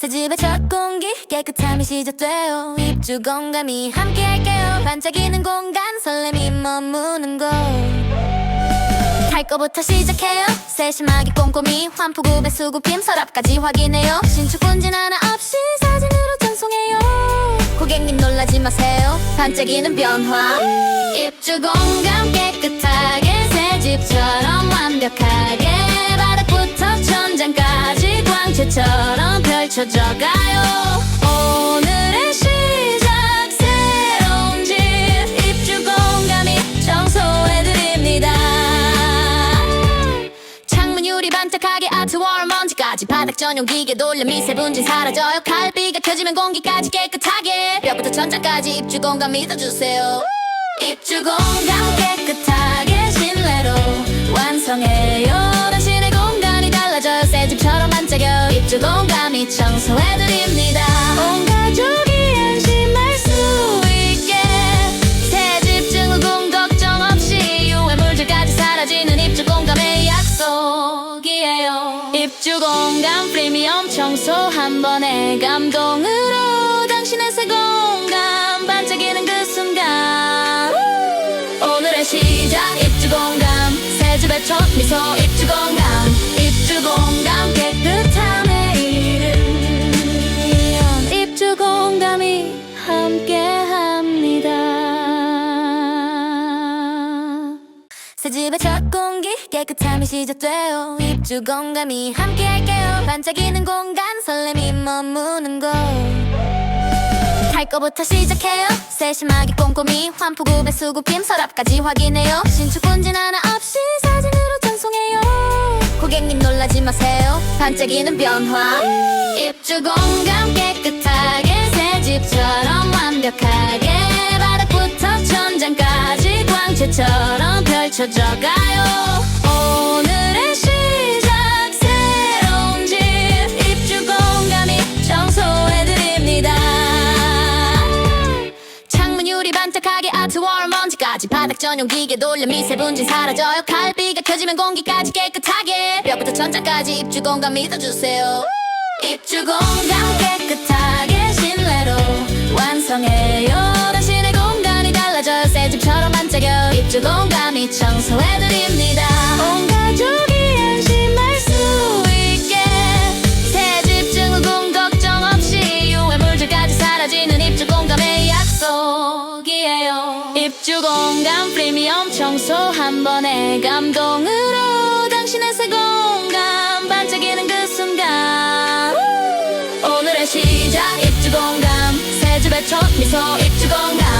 새 집의 첫 공기 깨끗함이 시작돼요 입주 공감이 함께 할게요. 반짝이는 공간 설렘이 머무는 곳. 할 거부터 시작해요. 세심하게 꼼꼼히 환포구 배 수구 빔 서랍까지 확인해요. 신축 분진 하나 없이 사진으로 전송해요. 고객님 놀라지 마세요. 반짝이는 변화. 입주 공간 깨끗하게 새 집처럼 완벽하게 바닥부터 천장까지 광채처럼 펼쳐져 가요. 오늘의 시작 새로운 집 입주 공감이 청소해드립니다. 창문 유리 반짝하게 아트월 먼지까지 바닥 전용 기계 돌려 미세분진 사라져요. 갈비가 켜지면 공기까지 깨끗하게. 벽부터 천장까지 입주 공간 믿어주세요. 입주 공간 깨끗하게 신뢰로 완성해요. 당신의 공간이 달라져요. 새 집처럼 반짝여. 입주 공간 이 청소해드립니다. 온 가족이 안심할 수 있게. 새집 증후군 걱정 없이 유해 물질까지 사라지는 입주 공감의 약속이에요. 입주 공감 프리미엄 청소 한 번의 감동으로 당신의 새 공간 반짝이는 그 순간. 오늘의 시작 입주 공감. 새 집의 첫 미소 입주 공감 새 집의 첫 공기 깨끗함이 시작돼요. 입주 공감이 함께 할게요. 반짝이는 공간 설렘이 머무는 곳. 할 거부터 시작해요. 세심하게 꼼꼼히 환포구 배수구 빔 서랍까지 확인해요. 신축 분진 하나 없이 사진으로 전송해요. 고객님 놀라지 마세요. 반짝이는 변화. 입주 공간 깨끗하게 새 집처럼 완벽하게 바닥 광채처럼 펼쳐져 가요. 오늘의 시작 새로운 집 입주 공감이 청소해드립니다. 창문 유리 반짝하게 아트월 먼지까지 바닥 전용 기계 돌려 미세분진 사라져요. 갈비가 켜지면 공기까지 깨끗하게. 벽부터 천장까지 입주 공간 믿어주세요. 입주 공간 깨끗하게 공간이 청소해드립니다. 온 가족이 안심할 수 있게. 새집 증후군 걱정 없이 유해 물질까지 사라지는 입주 공감의 약속이에요. 입주 공감 프리미엄 청소 한 번의 감동으로 당신의 새 공간 반짝이는 그 순간. 오늘의 시작 입주 공감. 새 집의 첫 미소 입주 공감